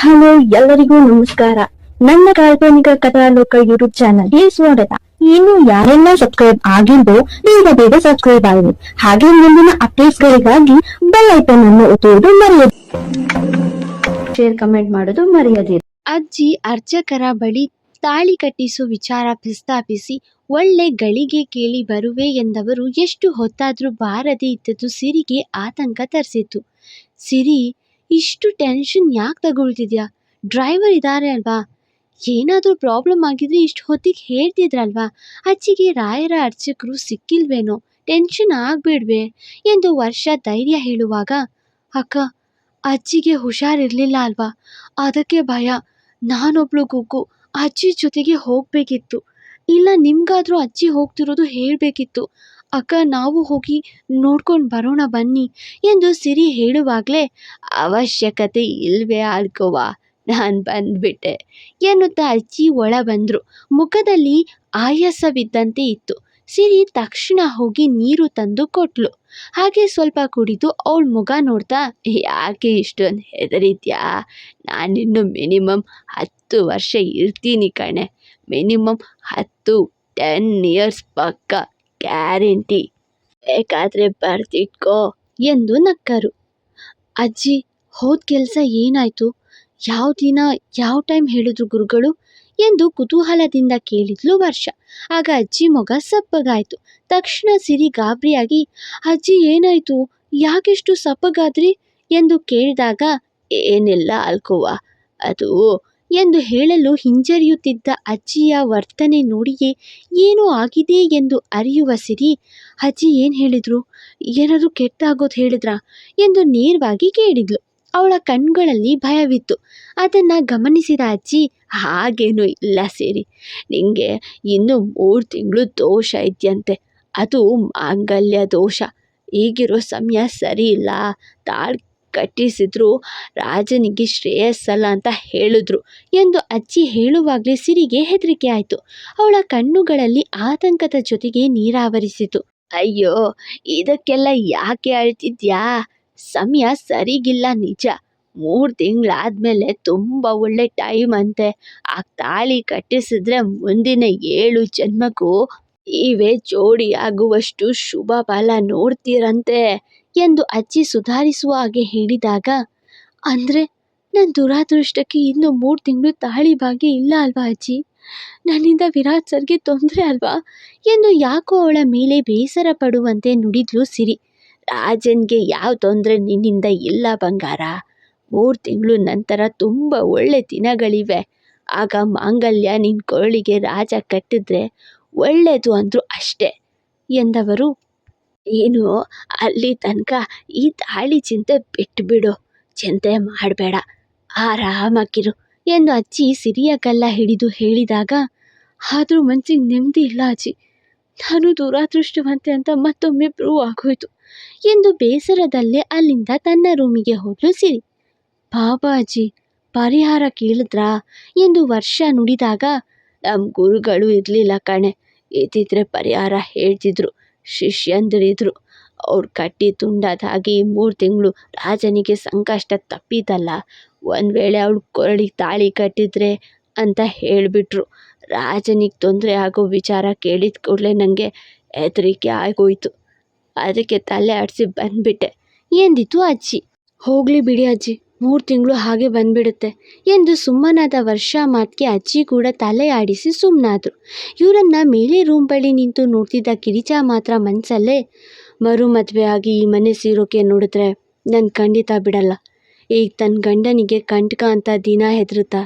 Hello, ಎಲ್ಲರಿಗೂ ನಮಸ್ಕಾರ. ನನ್ನ ಕಾಲ್ಪನಿಕ ಕಥಾಲೋಕ ಯೂಟ್ಯೂಬ್ ಚಾನಲ್ಗೆ ಸ್ವಾಗತ. ಇನ್ನು ಯಾರೆಲ್ಲ ಸಬ್ಸ್ಕ್ರೈಬ್ ಆಗಿದ್ದು ಬೇಗ ಬೇಗ ಸಬ್ಸ್ಕ್ರೈಬ್ ಆಗಿದೆ ಹಾಗೆ ಮುಂದಿನ ಅಪ್ಡೇಟ್ಸ್ ಗಳಿಗಾಗಿ ಬೆಲ್ ಐಕನ್ ಅನ್ನು ಒತ್ತುವುದು ಮರೆಯದು ಶೇರ್ ಕಮೆಂಟ್ ಮಾಡೋದು ಮರೆಯದಿರಿ. ಅಜ್ಜಿ ಅರ್ಚಕರ ಬಳಿ ತಾಳಿ ಕಟ್ಟಿಸೋ ವಿಚಾರ ಪ್ರಸ್ತಾಪಿಸಿ, ಒಳ್ಳೆ ಗಳಿಗೆ ಕೇಳಿ ಬರುವೆ ಎಂದವರು ಎಷ್ಟು ಹೊತ್ತಾದ್ರೂ ಬಾರದೆ ಇದ್ದದ್ದು ಸಿರಿಗೆ ಆತಂಕ ತರಿಸಿತ್ತು. ಸಿರಿ ಇಷ್ಟು ಟೆನ್ಷನ್ ಯಾಕೆ ತಗೊಳ್ತಿದ್ಯಾ? ಡ್ರೈವರ್ ಇದ್ದಾರೆ ಅಲ್ವಾ? ಏನಾದರೂ ಪ್ರಾಬ್ಲಮ್ ಆಗಿದ್ರೆ ಇಷ್ಟು ಹೊತ್ತಿಗೆ ಹೇಳ್ತಿದ್ರಲ್ವಾ? ಅಜ್ಜಿಗೆ ರಾಯರ ಅರ್ಚಕರು ಸಿಕ್ಕಿಲ್ವೇನೋ? ಟೆನ್ಷನ್ ಆಗ್ಬೇಡ್ವೆ ಎಂದು ವರ್ಷ ಧೈರ್ಯ ಹೇಳುವಾಗ, ಅಕ್ಕ, ಅಜ್ಜಿಗೆ ಹುಷಾರಿರ್ಲಿಲ್ಲ ಅಲ್ವಾ? ಅದಕ್ಕೆ ಭಯ. ನಾನೊಬ್ಳು ಗುಗ್ಗು. ಅಜ್ಜಿ ಜೊತೆಗೆ ಹೋಗಬೇಕಿತ್ತು. ಇಲ್ಲ, ನಿಮಗಾದರೂ ಅಜ್ಜಿ ಹೋಗ್ತಿರೋದು ಹೇಳಬೇಕಿತ್ತು. ಅಕ್ಕ, ನಾವು ಹೋಗಿ ನೋಡ್ಕೊಂಡು ಬರೋಣ ಬನ್ನಿ ಎಂದು ಸಿರಿ ಹೇಳುವಾಗಲೇ, ಅವಶ್ಯಕತೆ ಇಲ್ವೇ ಆಳ್ಕೋವ ನಾನು ಬಂದ್ಬಿಟ್ಟೆ ಎನ್ನುತ್ತಾ ಅಜ್ಜಿ ಒಳ ಬಂದರು. ಮುಖದಲ್ಲಿ ಆಯಾಸವಿದ್ದಂತೆ ಇತ್ತು. ಸಿರಿ ತಕ್ಷಣ ಹೋಗಿ ನೀರು ತಂದು ಕೊಟ್ಲು. ಹಾಗೆ ಸ್ವಲ್ಪ ಕುಡಿದು ಅವಳ ಮುಖ ನೋಡ್ತಾ, ಯಾಕೆ ಇಷ್ಟೊಂದು ಹೆದರಿದ್ಯಾ? ನಾನಿನ್ನು ಮಿನಿಮಮ್ ಹತ್ತು ವರ್ಷ ಇರ್ತೀನಿ ಕಣೆ. ಮಿನಿಮಮ್ ಹತ್ತು ಟೆನ್ ಇಯರ್ಸ್ ಪಕ್ಕ ಗ್ಯಾರಂಟಿ. ಬೇಕಾದರೆ ಬರ್ತಿಟ್ಕೋ ಎಂದು ನಕ್ಕರು. ಅಜ್ಜಿ, ಹೋದ ಕೆಲಸ ಏನಾಯಿತು? ಯಾವ ದಿನ, ಯಾವ ಟೈಮ್ ಹೇಳಿದ್ರು ಗುರುಗಳು ಎಂದು ಕುತೂಹಲದಿಂದ ಕೇಳಿದ್ಲು ವರ್ಷ. ಆಗ ಅಜ್ಜಿ ಮೊಗ ಸಪ್ಪಗಾಯ್ತು. ತಕ್ಷಣ ಸಿರಿ ಗಾಬರಿಯಾಗಿ, ಅಜ್ಜಿ, ಏನಾಯಿತು? ಯಾಕೆಷ್ಟು ಸಪ್ಪಗಾದ್ರಿ? ಎಂದು ಕೇಳಿದಾಗ ಏನೆಲ್ಲ ಅಲ್ಕೋವ? ಅದು ಎಂದು ಹೇಳಲು ಹಿಂಜರಿಯುತ್ತಿದ್ದ ಅಜ್ಜಿಯ ವರ್ತನೆ ನೋಡಿಯೇ ಏನೂ ಆಗಿದೆ ಎಂದು ಅರಿಯುವ ಸಿರಿ, ಅಜ್ಜಿ ಏನು ಹೇಳಿದ್ರು? ಏನಾದರೂ ಕೆಟ್ಟಾಗೋದು ಹೇಳಿದ್ರಾ? ಎಂದು ನೇರವಾಗಿ ಕೇಳಿದ್ಲು. ಅವಳ ಕಣ್ಗಳಲ್ಲಿ ಭಯವಿತ್ತು. ಅದನ್ನು ಗಮನಿಸಿದ ಅಜ್ಜಿ, ಹಾಗೇನೂ ಇಲ್ಲ ಸಿರಿ. ನಿಂಗೆ ಇನ್ನು ಮೂರು ತಿಂಗಳು ದೋಷ ಇದೆಯಂತೆ. ಅದು ಮಾಂಗಲ್ಯ ದೋಷ. ಈಗಿರೋ ಸಮಯ ಸರಿ ಇಲ್ಲ. ತಾಳಿ ಕಟ್ಟಿಸಿದ್ರು. ರಾಜನಿಗೆ ಶ್ರೇಯಸ್ಸಲ್ಲ ಅಂತ ಹೇಳಿದ್ರು ಎಂದು ಅಜ್ಜಿ ಹೇಳುವಾಗಲೇ ಸಿರಿಗೆ ಹೆದರಿಕೆ ಆಯಿತು. ಅವಳ ಕಣ್ಣುಗಳಲ್ಲಿ ಆತಂಕದ ಜೊತೆಗೆ ನೀರಾವರಿಸಿತು. ಅಯ್ಯೋ, ಇದಕ್ಕೆಲ್ಲ ಯಾಕೆ ಅಳ್ತಿದ್ಯಾ? ಸಮಯ ಸರಿಗಿಲ್ಲ ನಿಜ. ಮೂರು ತಿಂಗಳಾದ್ಮೇಲೆ ತುಂಬ ಒಳ್ಳೆ ಟೈಮ್ ಅಂತೆ. ಆ ತಾಳಿ ಕಟ್ಟಿಸಿದ್ರೆ ಮುಂದಿನ ಏಳು ಜನ್ಮಕ್ಕೂ ನೀವೇ ಜೋಡಿಯಾಗುವಷ್ಟು ಶುಭ ಫಲ ನೋಡ್ತೀರಂತೆ. ಎಂದು ಅಜ್ಜಿ ಸುಧಾರಿಸುವ ಹಾಗೆ ಹೇಳಿದಾಗ, ಅಂದರೆ ನನ್ನ ದುರಾದೃಷ್ಟಕ್ಕೆ ಇನ್ನು ಮೂರು ತಿಂಗಳು ತಾಳಿ ಭಾಗ್ಯ ಇಲ್ಲ ಅಲ್ವಾ ಅಜ್ಜಿ? ನನ್ನಿಂದ ವಿರಾಟ್ ಸರ್ಗೆ ತೊಂದರೆ ಅಲ್ವಾ? ಎಂದು ಯಾಕೋ ಅವಳ ಮೇಲೆ ಬೇಸರ ಪಡುವಂತೆ ನುಡಿದ್ಲು ಸಿರಿ. ರಾಜನ್ಗೆ ಯಾವ ತೊಂದರೆ ನಿನ್ನಿಂದ ಇಲ್ಲ ಬಂಗಾರ? ಮೂರು ತಿಂಗಳು ನಂತರ ತುಂಬ ಒಳ್ಳೆ ದಿನಗಳಿವೆ. ಆಗ ಮಾಂಗಲ್ಯ ನಿನ್ನ ಕೊರಳಿಗೆ ರಾಜ ಕಟ್ಟಿದ್ರೆ ಒಳ್ಳೆಯದು ಅಂದರು ಅಷ್ಟೇ ಎಂದವರು ಏನು ಅಲ್ಲಿ ತನಕ ಈ ತಾಳಿ ಚಿಂತೆ ಬಿಟ್ಟುಬಿಡು ಚಿಂತೆ ಮಾಡಬೇಡ. ಆರಾಮಾಗಿರು. ಎಂದು ಅಜ್ಜಿ ಸಿರಿಯ ಕಲ್ಲ ಹಿಡಿದು ಹೇಳಿದಾಗ, ಆದರೂ ಮನ್ಸಿಗೆ ನೆಮ್ಮದಿ ಇಲ್ಲ ಅಜ್ಜಿ. ನಾನು ದುರಾದೃಷ್ಟವಂತೆ ಅಂತ ಮತ್ತೊಮ್ಮೆ ಪ್ರೂವ್ ಆಗೋಯ್ತು ಎಂದು ಬೇಸರದಲ್ಲೇ ಅಲ್ಲಿಂದ ತನ್ನ ರೂಮಿಗೆ ಹೋದ್ಲು ಸಿರಿ. ಬಾಬಾ ಅಜ್ಜಿ, ಪರಿಹಾರ ಕೇಳಿದ್ರಾ? ಎಂದು ವರ್ಷ ನುಡಿದಾಗ ನಮ್ಮ ಗುರುಗಳು ಇರಲಿಲ್ಲ ಕಣೆ. ಇದ್ದಿದ್ರೆ ಪರಿಹಾರ ಹೇಳ್ತಿದ್ರು. ಶಿಷ್ಯಂದಿರಿದ್ರು. ಅವ್ರು ಕಟ್ಟಿ ತುಂಡಾದಾಗಿ ಮೂರು ತಿಂಗಳು ರಾಜನಿಗೆ ಸಂಕಷ್ಟ ತಪ್ಪಿತಲ್ಲ. ಒಂದು ವೇಳೆ ಅವಳು ಕೊರಳಿಗೆ ತಾಳಿ ಕಟ್ಟಿದ್ರೆ ಅಂತ ಹೇಳಿಬಿಟ್ರು. ರಾಜನಿಗೆ ತೊಂದರೆ ಆಗೋ ವಿಚಾರ ಕೇಳಿದ ಕೂಡಲೇ ನನಗೆ ಹೆದರಿಕೆ ಆಗೋಯಿತು. ಅದಕ್ಕೆ ತಲೆ ಆಡಿಸಿ ಬಂದುಬಿಟ್ಟೆ. ಎಂದಿತು ಅಜ್ಜಿ? ಹೋಗಲಿ ಬಿಡಿ ಅಜ್ಜಿ. ಮೂರು ತಿಂಗಳು ಹಾಗೆ ಬಂದ್ಬಿಡುತ್ತೆ. ಎಂದು ಸುಮ್ಮನಾದ ವರ್ಷ ಮಾತಿಗೆ ಅಜ್ಜಿ ಕೂಡ ತಲೆ ಆಡಿಸಿ ಸುಮ್ಮನಾದ್ರು ಇವರನ್ನು ಮೇಲೆ ರೂಮ್ ಬಳಿ ನಿಂತು ನೋಡ್ತಿದ್ದ ಗಿರಿಜಾ ಮಾತ್ರ ಮನಸ್ಸಲ್ಲೇ ಮರು ಮದುವೆ ಆಗಿ ಈ ಮನೆ ಸೇರೋಕೆ ನೋಡಿದ್ರೆ ನಾನು ಖಂಡಿತ ಬಿಡಲ್ಲ. ಈಗ ತನ್ನ ಗಂಡನಿಗೆ ಕಂಟಕ ಅಂತ ದಿನ ಹೆದರುತ್ತಾ?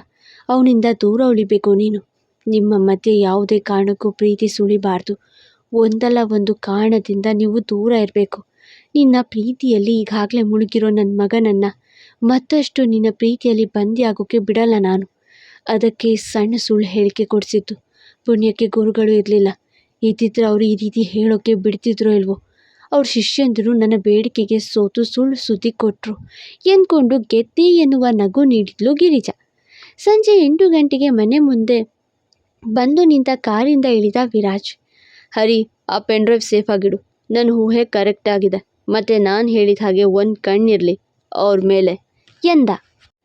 ಅವನಿಂದ ದೂರ ಉಳಿಬೇಕು ನೀನು. ನಿಮ್ಮ ಮಧ್ಯೆ ಯಾವುದೇ ಕಾರಣಕ್ಕೂ ಪ್ರೀತಿ ಸುಳಿಬಾರ್ದು. ಒಂದಲ್ಲ ಒಂದು ಕಾರಣದಿಂದ ನೀವು ದೂರ ಇರಬೇಕು. ನಿನ್ನ ಪ್ರೀತಿಯಲ್ಲಿ ಈಗಾಗಲೇ ಮುಳುಗಿರೋ ನನ್ನ ಮಗನನ್ನು ಮತ್ತಷ್ಟು ನಿನ್ನ ಪ್ರೀತಿಯಲ್ಲಿ ಬಂದಿಯಾಗೋಕ್ಕೆ ಬಿಡಲ್ಲ ನಾನು. ಅದಕ್ಕೆ ಸಣ್ಣ ಸುಳ್ಳು ಹೇಳಿಕೆ ಕೊಡಿಸಿದ್ದು. ಪುಣ್ಯಕ್ಕೆ ಗುರುಗಳು ಇರಲಿಲ್ಲ. ಇದ್ದಿದ್ರೆ ಅವರು ಈ ರೀತಿ ಹೇಳೋಕ್ಕೆ ಬಿಡ್ತಿದ್ರೋ ಇಲ್ವೋ? ಅವ್ರ ಶಿಷ್ಯಂದರು ನನ್ನ ಬೇಡಿಕೆಗೆ ಸೋತು ಸುಳ್ಳು ಸುದ್ದಿ ಕೊಟ್ಟರು ಎಂದ್ಕೊಂಡು ಗೆದ್ದೆ ಎನ್ನುವ ನಗು ನೀಡಿದ್ಲು ಗಿರಿಜಾ. ಸಂಜೆ ಎಂಟು ಗಂಟೆಗೆ ಮನೆ ಮುಂದೆ ಬಂದು ನಿಂತ ಕಾರಿಂದ ಇಳಿದ ವಿರಾಜ್. ಹರಿ, ಆ ಪೆನ್ ಡ್ರೈವ್ ಆಗಿಡು. ನನ್ನ ಊಹೆ ಕರೆಕ್ಟ್ ಆಗಿದೆ. ಮತ್ತು ನಾನು ಹೇಳಿದ ಹಾಗೆ ಒಂದು ಕಣ್ಣಿರಲಿ. ಅವ್ರ ಮೇಲೆ. ಎಂದ.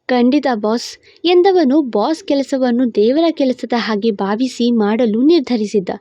ಖಂಡಿತ ಬಾಸ್ ಎಂದವನು ಬಾಸ್ ಕೆಲಸವನ್ನು ದೇವರ ಕೆಲಸದ ಹಾಗೆ ಭಾವಿಸಿ ಮಾಡಲು ನಿರ್ಧರಿಸಿದ್ದ.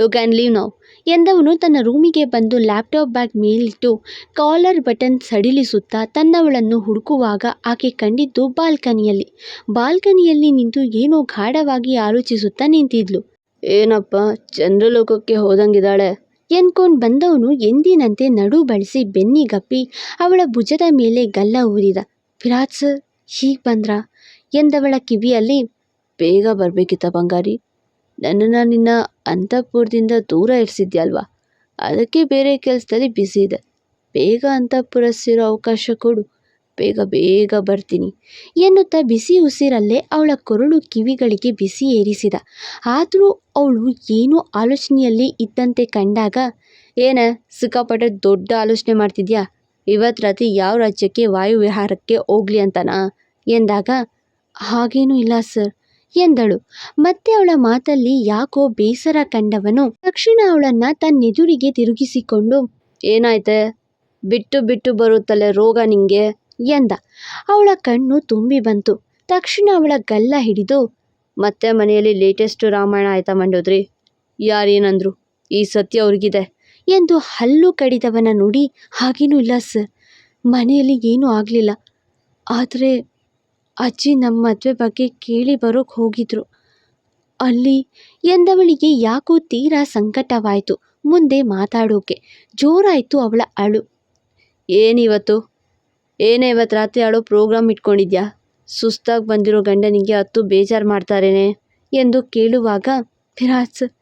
ಯು ಕ್ಯಾನ್ ಲೀವ್ ನೌ ಎಂದವನು ತನ್ನ ರೂಮಿಗೆ ಬಂದು ಲ್ಯಾಪ್ಟಾಪ್ ಬ್ಯಾಗ್ ಮೇಲಿಟ್ಟು ಕಾಲರ್ ಬಟನ್ ಸಡಿಲಿಸುತ್ತಾ ತನ್ನವಳನ್ನು ಹುಡುಕುವಾಗ ಆಕೆ ಕಂಡಿದ್ದು ಬಾಲ್ಕನಿಯಲ್ಲಿ. ಬಾಲ್ಕನಿಯಲ್ಲಿ ನಿಂತು ಏನೋ ಗಾಢವಾಗಿ ಆಲೋಚಿಸುತ್ತಾ ನಿಂತಿದ್ಲು. ಏನಪ್ಪ ಚಂದ್ರಲೋಕಕ್ಕೆ ಹೋದಂಗಿದ್ದಾಳೆ? ಎನ್ಕೊಂಡು ಬಂದವನು ಎಂದಿನಂತೆ ನಡು ಬಳಸಿ ಬೆನ್ನಿಗಪ್ಪಿ ಅವಳ ಭುಜದ ಮೇಲೆ ಗಲ್ಲ ಊರಿದ ವಿರಾಟ್ ಸರ್ ಹೀಗೆ ಬಂದ್ರ? ಎಂದವಳ ಕಿವಿಯಲ್ಲಿ, ಬೇಗ ಬರಬೇಕಿತ್ತ ಬಂಗಾರಿ. ನನ್ನನ್ನು ನಿನ್ನ ಅಂತಃಪುರದಿಂದ ದೂರ ಇರಿಸಿದ್ಯಲ್ವಾ ಅದಕ್ಕೆ ಬೇರೆ ಕೆಲಸದಲ್ಲಿ ಬ್ಯುಸಿ ಇದೆ ಬೇಗ ಅಂತಃಪುರ ಸೇರೋ ಅವಕಾಶ ಕೊಡು. ಬೇಗ ಬೇಗ ಬರ್ತೀನಿ. ಎನ್ನುತ್ತಾ ಬಿಸಿ ಉಸಿರಲ್ಲೇ ಅವಳ ಕೊರಳು ಕಿವಿಗಳಿಗೆ ಬಿಸಿ ಏರಿಸಿದ. ಆದರೂ ಅವಳು ಏನೂ ಆಲೋಚನೆಯಲ್ಲಿ ಇದ್ದಂತೆ ಕಂಡಾಗ, ಏನ ಸಿಕ್ಕಾಪಟ್ಟೆ ದೊಡ್ಡ ಆಲೋಚನೆ ಮಾಡ್ತಿದ್ಯಾ? ಇವತ್ತು ರಾತ್ರಿ ಯಾವ ರಾಜ್ಯಕ್ಕೆ ವಾಯುವಿಹಾರಕ್ಕೆ ಹೋಗ್ಲಿ ಅಂತನಾ? ಎಂದಾಗ, ಹಾಗೇನೂ ಇಲ್ಲ ಸರ್, ಎಂದಳು. ಮತ್ತೆ ಅವಳ ಮಾತಲ್ಲಿ ಯಾಕೋ ಬೇಸರ ಕಂಡವನು, ತಕ್ಷಣ ಅವಳನ್ನ ತನ್ನೆದುರಿಗೆ ತಿರುಗಿಸಿಕೊಂಡು, ಏನಾಯ್ತೆ? ಬಿಟ್ಟು ಬಿಟ್ಟು ಬರುತ್ತಲೆ ರೋಗ ನಿಂಗೆ? ಎಂದ. ಅವಳ ಕಣ್ಣು ತುಂಬಿ ಬಂತು. ತಕ್ಷಣ ಅವಳ ಗಲ್ಲ ಹಿಡಿದು, ಮತ್ತೆ ಮನೆಯಲ್ಲಿ ಲೇಟೆಸ್ಟ್ ರಾಮಾಯಣ ಆಯ್ತಾ ಮಂಡೋದ್ರಿ? ಯಾರೇನಂದ್ರು? ಈ ಸತ್ಯ ಅವ್ರಿಗಿದೆ. ಎಂದು ಹಲ್ಲು ಕಡಿದವನ ನೋಡಿ ಹಾಗೇನೂ ಇಲ್ಲ ಸರ್. ಮನೆಯಲ್ಲಿ ಏನೂ ಆಗಲಿಲ್ಲ. ಆದರೆ ಅಜ್ಜಿ ನಮ್ಮ ಮದುವೆ ಬಗ್ಗೆ ಕೇಳಿ ಬರೋಕೆ ಹೋಗಿದ್ರು. ಅಲ್ಲಿ ಎಂದವಳಿಗೆ ಯಾಕೋ ತೀರಾ ಸಂಕಟವಾಯಿತು ಮುಂದೆ ಮಾತಾಡೋಕೆ. ಜೋರಾಯಿತು ಅವಳ ಅಳು. ಏನಿವತ್ತು? ಏನೇ ಇವತ್ತು ರಾತ್ರಿ ಅಳು ಪ್ರೋಗ್ರಾಮ್ ಇಟ್ಕೊಂಡಿದ್ಯಾ? ಸುಸ್ತಾಗಿ ಬಂದಿರೋ ಗಂಡನಿಗೆ ಹತ್ತು ಬೇಜಾರು ಮಾಡ್ತಾರೇನೆ? ಎಂದು ಕೇಳುವಾಗ ಸರ್,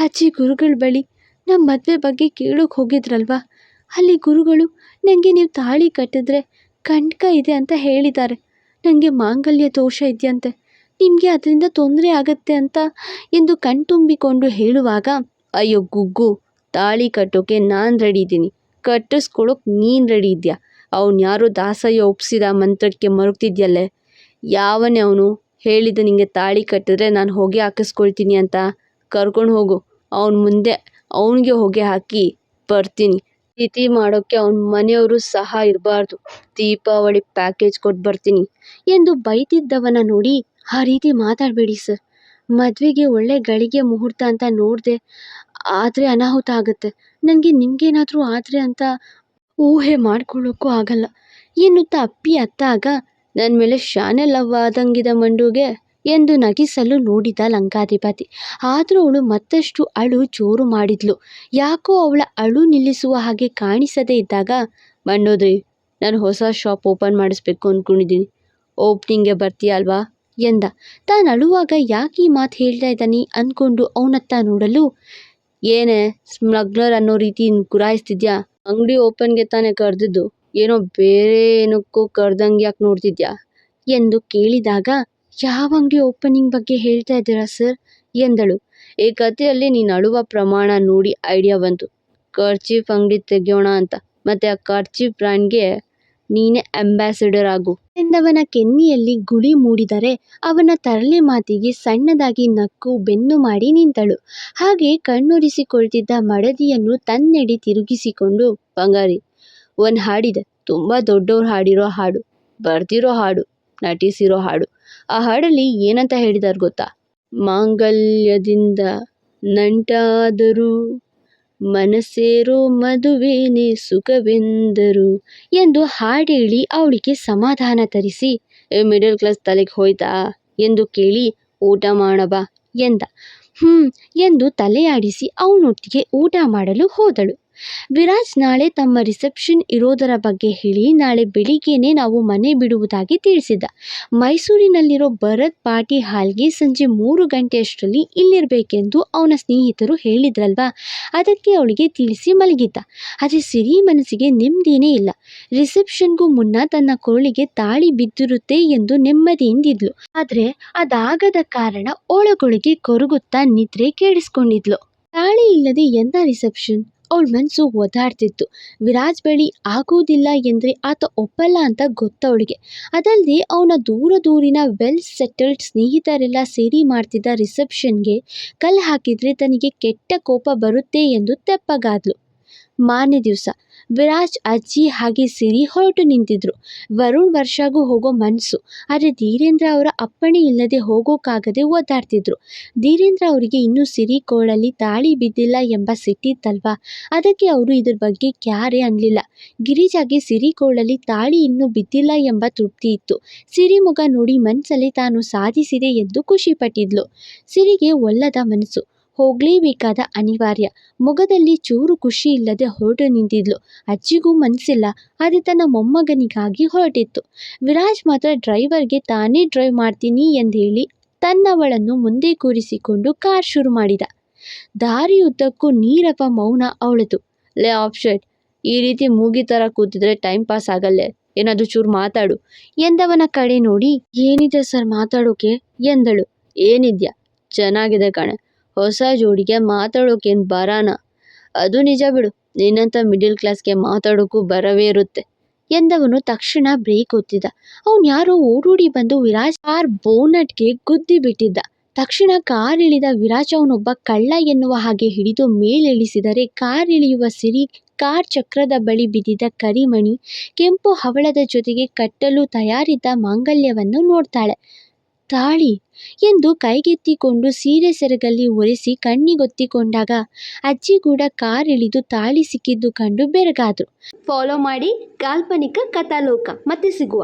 ಅಜ್ಜಿ ಗುರುಗಳ ಬಳಿ ನಮ್ಮ ಮದುವೆ ಬಗ್ಗೆ ಕೇಳೋಕೆ ಹೋಗಿದ್ರಲ್ವಾ? ಅಲ್ಲಿ ಗುರುಗಳು ನನಗೆ ನೀವು ತಾಳಿ ಕಟ್ಟಿದ್ರೆ ಕಂಟಕ ಇದೆ ಅಂತ ಹೇಳಿದ್ದಾರೆ. ನನಗೆ ಮಾಂಗಲ್ಯ ದೋಷ ಇದೆಯಂತೆ. ನಿಮಗೆ ಅದರಿಂದ ತೊಂದರೆ ಆಗತ್ತೆ ಅಂತ ಎಂದು ಕಣ್ತುಂಬಿಕೊಂಡು ಹೇಳುವಾಗ, ಅಯ್ಯೋ ಗುಗ್ಗು, ತಾಳಿ ಕಟ್ಟೋಕೆ ನಾನು ರೆಡಿ ಇದ್ದೀನಿ. ಕಟ್ಟಿಸ್ಕೊಳೋಕೆ ನೀನು ರೆಡಿ ಇದೆಯಾ? ಅವನು ಯಾರೋ ದಾಸಯ್ಯ ಒಪ್ಪಿಸಿದ ಮಂತ್ರಕ್ಕೆ ಮರುಗ್ತಿದ್ಯಲ್ಲೇ? ಯಾವನೇ ಅವನು ಹೇಳಿದ ನಿಂಗೆ ತಾಳಿ ಕಟ್ಟಿದ್ರೆ ನಾನು ಹೊಗೆ ಹಾಕಿಸ್ಕೊಳ್ತೀನಿ ಅಂತ ಕರ್ಕೊಂಡು ಹೋಗು. ಅವನ ಮುಂದೆ ಅವನಿಗೆ ಹೊಗೆ ಹಾಕಿ, ಬರ್ತೀನಿ. ತಿಥಿ ಮಾಡೋಕ್ಕೆ ಅವನ ಮನೆಯವರು ಸಹ ಇರಬಾರ್ದು. ದೀಪಾವಳಿ ಪ್ಯಾಕೇಜ್ ಕೊಟ್ಟು ಬರ್ತೀನಿ ಎಂದು ಬೈತಿದ್ದವನ ನೋಡಿ ಆ ರೀತಿ ಮಾತಾಡಬೇಡಿ ಸರ್ ಮದುವೆಗೆ ಒಳ್ಳೆ ಗಳಿಗೆ ಮುಹೂರ್ತ ಅಂತ ನೋಡಿದೆ ಆದರೆ ಅನಾಹುತ ಆಗುತ್ತೆ. ನನಗೆ ನಿಮಗೇನಾದರೂ ಆದರೆ ಅಂತ ಊಹೆ ಮಾಡ್ಕೊಳ್ಳೋಕ್ಕೂ ಆಗಲ್ಲ. ಎನ್ನುತ್ತಾ ಅಪ್ಪಿ ಅತ್ತಾಗ ನನ್ನ ಮೇಲೆ ಶಾನೆ ಲವ್ ಆದಂಗಿದೆ ಮಂಡುಗೆ ಎಂದು ನಗಿಸಲು ನೋಡಿದ ಲಂಕಾಧಿಪತಿ. ಆದರೂ ಅವಳು ಮತ್ತಷ್ಟು ಅಳು ಜೋರು ಮಾಡಿದ್ಲು. ಯಾಕೋ ಅವಳ ಅಳು ನಿಲ್ಲಿಸುವ ಹಾಗೆ ಕಾಣಿಸದೇ ಇದ್ದಾಗ ಮಂಡೋದ್ರಿ ನಾನು ಹೊಸ ಶಾಪ್ ಓಪನ್ ಮಾಡಿಸ್ಬೇಕು ಅಂದ್ಕೊಂಡಿದ್ದೀನಿ ಓಪನಿಂಗ್ಗೆ ಬರ್ತೀಯ ಅಲ್ವಾ? ಎಂದ. ತಾನು ಅಳುವಾಗ ಯಾಕೆ ಈ ಮಾತು ಹೇಳ್ತಾ ಇದ್ದಾನೆ ಅಂದ್ಕೊಂಡು ಅವನತ್ತ ನೋಡಲು, ಏನೇ, ಸ್ಮಗ್ಲರ್ ಅನ್ನೋ ರೀತಿ ಗುರಾಯಿಸ್ತಿದ್ಯಾ? ಅಂಗಡಿ ಓಪನ್ಗೆ ತಾನೇ ಕರೆದಿದ್ದು. ಏನೋ ಬೇರೆ ಏನಕ್ಕೂ ಕರೆದಂಗೆ ಯಾಕೆ ನೋಡ್ತಿದ್ಯಾ? ಎಂದು ಕೇಳಿದಾಗ ಯಾವ ಅಂಗಡಿ ಓಪನಿಂಗ್ ಬಗ್ಗೆ ಹೇಳ್ತಾ ಇದ್ದೀರಾ ಸರ್ ಎಂದಳು. ಈ ಕಥೆಯಲ್ಲಿ ನೀನು ಅಳುವ ಪ್ರಮಾಣ ನೋಡಿ ಐಡಿಯಾ ಬಂತು. ಕರ್ಚೀಫ್ ಅಂಗಡಿ ತೆಗೆಯೋಣ ಅಂತ. ಮತ್ತೆ ಆ ಕರ್ಚೀಫ್ ಬ್ರ್ಯಾಂಡ್ಗೆ ನೀನೇ ಅಂಬಾಸಿಡರ್ ಆಗು. ಎಂದವನ ಕೆನ್ನಿಯಲ್ಲಿ ಗುಳಿ ಮೂಡಿದರೆ ಅವನ ತರಲೆ ಮಾತಿಗೆ ಸಣ್ಣದಾಗಿ ನಕ್ಕು ಬೆನ್ನು ಮಾಡಿ ನಿಂತಳು. ಹಾಗೆ ಕಣ್ಣುರಿಸಿಕೊಳ್ತಿದ್ದ ಮಡದಿಯನ್ನು ತನ್ನೆಡೆ ತಿರುಗಿಸಿಕೊಂಡು, ಬಂಗಾರಿ, ಒಂದು ಹಾಡಿದೆ. ತುಂಬ ದೊಡ್ಡವ್ರು ಹಾಡಿರೋ ಹಾಡು. ಬರ್ದಿರೋ ಹಾಡು. ನಟಿಸಿರೋ ಹಾಡು. ಆ ಹಾಡಲ್ಲಿ ಏನಂತ ಹೇಳಿದ್ದಾರೆ ಗೊತ್ತಾ? ಮಾಂಗಲ್ಯದಿಂದ ನಂಟಾದರೂ ಮನಸ್ಸೇರೋ ಮದುವೆನೇ ಸುಖವೆಂದರು ಎಂದು ಹಾಡೇಳಿ ಅವಳಿಗೆ ಸಮಾಧಾನ ತರಿಸಿ ಮಿಡಲ್ ಕ್ಲಾಸ್ ತಲೆಗೆ ಹೋಯ್ತಾ? ಎಂದು ಕೇಳಿ, ಊಟ ಮಾಡಬಾ ಎಂದ. ಹ್ಞೂ ಎಂದು ತಲೆಯಾಡಿಸಿ ಅವನೊಟ್ಟಿಗೆ ಊಟ ಮಾಡಲು ಹೋದಳು. ವಿರಾಜ್ ನಾಳೆ ತಮ್ಮ ರಿಸೆಪ್ಷನ್ ಇರೋದರ ಬಗ್ಗೆ ಹೇಳಿ ನಾಳೆ ಬೆಳಿಗ್ಗೆನೇ ನಾವು ಮನೆ ಬಿಡುವುದಾಗಿ ತಿಳಿಸಿದ್ದ ಮೈಸೂರಿನಲ್ಲಿರೋ ಭರತ್ ಪಾರ್ಟಿ ಹಾಲ್ಗೆ ಸಂಜೆ ಮೂರು ಗಂಟೆಯಷ್ಟರಲ್ಲಿ ಇಲ್ಲಿರಬೇಕೆಂದು ಅವನ ಸ್ನೇಹಿತರು ಹೇಳಿದ್ರಲ್ವಾ? ಅದಕ್ಕೆ ಅವಳಿಗೆ ತಿಳಿಸಿ ಮಲಗಿದ್ದ. ಆದರೆ ಸಿರಿ ಮನಸ್ಸಿಗೆ ನೆಮ್ಮದಿನೇ ಇಲ್ಲ. ರಿಸೆಪ್ಷನ್ಗೂ ಮುನ್ನ ತನ್ನ ಕೊರಳಿಗೆ ತಾಳಿ ಬಿದ್ದಿರುತ್ತೆ ಎಂದು ನೆಮ್ಮದಿಯಿಂದಿದ್ಲು. ಆದರೆ ಅದಾಗದ ಕಾರಣ ಒಳಗೊಳಗೆ ಕೊರಗುತ್ತಾ ನಿದ್ರೆ ಕೇಳಿಸ್ಕೊಂಡಿದ್ಲು. ತಾಳಿ ಇಲ್ಲದೆ ಎಂಥ ರಿಸೆಪ್ಷನ್? ಅವಳ ಮನಸ್ಸು ಒದಾಡ್ತಿತ್ತು ವಿರಾಜ್ ಬಳಿ ಆಗೋದಿಲ್ಲ ಎಂದರೆ ಆತ ಒಪ್ಪಲ್ಲ ಅಂತ ಗೊತ್ತವಳಿಗೆ ಅದಲ್ಲದೆ ಅವನ ದೂರ ದೂರಿನ ವೆಲ್ ಸೆಟಲ್ಡ್ ಸ್ನೇಹಿತರೆಲ್ಲ ಸೇರಿ ಮಾಡ್ತಿದ್ದ ರಿಸೆಪ್ಷನ್ಗೆ ಕಲ್ಲು ಹಾಕಿದರೆ ತನಗೆ ಕೆಟ್ಟ ಕೋಪ ಬರುತ್ತೆ ಎಂದು ತೆಪ್ಪಗಾದ್ಲು. ಮಾರನೇ ದಿವಸ. ವಿರಾಜ್, ಅಜ್ಜಿ ಹಾಗೆ ಸಿರಿ ಹೊರಟು ನಿಂತಿದ್ರು. ವರುಣ್ ವರ್ಷಾಗೂ ಹೋಗೋ ಮನಸ್ಸು ಆದರೆ ಧೀರೇಂದ್ರ ಅವರ ಅಪ್ಪಣೆ ಇಲ್ಲದೆ ಹೋಗೋಕ್ಕಾಗದೆ ಓದಾಡ್ತಿದ್ರು. ಧೀರೇಂದ್ರ ಅವರಿಗೆ ಇನ್ನೂ ಸಿರಿ ಕೋಳಲ್ಲಿ ತಾಳಿ ಬಿದ್ದಿಲ್ಲ ಎಂಬ ಸಿಟ್ಟಿತ್ತಲ್ವಾ ಅದಕ್ಕೆ ಅವರು ಇದ್ರ ಬಗ್ಗೆ ಕ್ಯಾರೆ ಅನ್ನಲಿಲ್ಲ ಗಿರಿಜಾಗೆ ಸಿರಿ ಕೋಳಲ್ಲಿ ತಾಳಿ ಇನ್ನೂ ಬಿದ್ದಿಲ್ಲ ಎಂಬ ತೃಪ್ತಿ ಇತ್ತು. ಸಿರಿ ಮುಗ ನೋಡಿ ಮನಸ್ಸಲ್ಲಿ ತಾನು ಸಾಧಿಸಿದೆ ಎಂದು ಖುಷಿಪಟ್ಟಿದ್ಲು ಸಿರಿಗೆ ಒಲ್ಲದ ಮನಸ್ಸು. ಹೋಗಲೇಬೇಕಾದ ಅನಿವಾರ್ಯ. ಮೊಗದಲ್ಲಿ ಚೂರು ಖುಷಿ ಇಲ್ಲದೆ ಹೊರಟು ನಿಂತಿದ್ಲು. ಅಜ್ಜಿಗೂ ಮನಸ್ಸಿಲ್ಲ ಆದರೆ ತನ್ನ ಮೊಮ್ಮಗನಿಗಾಗಿ ಹೊರಟಿತ್ತು. ವಿರಾಜ್ ಮಾತ್ರ ಡ್ರೈವರ್ಗೆ ತಾನೇ ಡ್ರೈವ್ ಮಾಡ್ತೀನಿ ಎಂದೇಳಿ ತನ್ನವಳನ್ನು ಮುಂದೆ ಕೂರಿಸಿಕೊಂಡು ಕಾರ್ ಶುರು ಮಾಡಿದ. ದಾರಿಯುದ್ದಕ್ಕೂ ನೀರಪ್ಪ ಮೌನ ಅವಳದು ಲೇ, ಆಪ್ಷೆಟ್, ಈ ರೀತಿ ಮೂಗಿ ಥರ ಕೂತಿದ್ರೆ ಟೈಮ್ ಪಾಸ್ ಆಗಲ್ಲೇ, ಏನಾದರೂ ಚೂರು ಮಾತಾಡು ಎಂದವನ ಕಡೆ ನೋಡಿ, ಏನಿದೆ ಸರ್ ಮಾತಾಡೋಕೆ? ಎಂದಳು. ಏನಿದ್ಯಾ? ಚೆನ್ನಾಗಿದೆ ಕಣೆ. ಹೊಸ ಜೋಡಿಗೆ ಮಾತಾಡೋಕೇನು ಬರಾನ? ಅದು ನಿಜ ಬಿಡು. ನಿನ್ನಂಥ ಮಿಡಿಲ್ ಕ್ಲಾಸ್ಗೆ ಮಾತಾಡೋಕ್ಕೂ ಬರವೇ ಇರುತ್ತೆ. ಎಂದವನು ತಕ್ಷಣ ಬ್ರೇಕ್ ಒತ್ತಿದ. ಅವನು ಯಾರೋ ಓಡೋಡಿ ಬಂದು ವಿರಾಜ್ ಕಾರ್ ಬೋನಟ್ಗೆ ಗುದ್ದಿ ಬಿಟ್ಟಿದ್ದ. ತಕ್ಷಣ ಕಾರ್ ಇಳಿದ ವಿರಾಜ್ ಅವನೊಬ್ಬ ಕಳ್ಳ ಎನ್ನುವ ಹಾಗೆ ಹಿಡಿದು ಮೇಲಿಳಿಸಿದರೆ ಕಾರ್ ಇಳಿಯುವ ಸಿರಿ ಕಾರ್ ಚಕ್ರದ ಬಳಿ ಬಿದ್ದಿದ್ದ ಕರಿಮಣಿ ಕೆಂಪು ಹವಳದ ಜೊತೆಗೆ ಕಟ್ಟಲು ತಯಾರಿದ್ದ ಮಾಂಗಲ್ಯವನ್ನು ನೋಡ್ತಾಳೆ. ತಾಳಿ ಎಂದು ಕೈಗೆತ್ತಿಕೊಂಡು ಸೀರೆ ಸೆರಗಲ್ಲಿ ಒರೆಸಿ ಕಣ್ಣಿಗೊತ್ತಿಕೊಂಡಾಗ ಅಜ್ಜಿ ಕೂಡ ಕಾರ್ ಇಳಿದು ತಾಳಿ ಸಿಕ್ಕಿದ್ದು ಕಂಡು ಬೆರಗಾದ್ರು. ಫಾಲೋ ಮಾಡಿ ಕಾಲ್ಪನಿಕ ಕಥಾಲೋಕ ಮತ್ತೆ ಸಿಗುವ.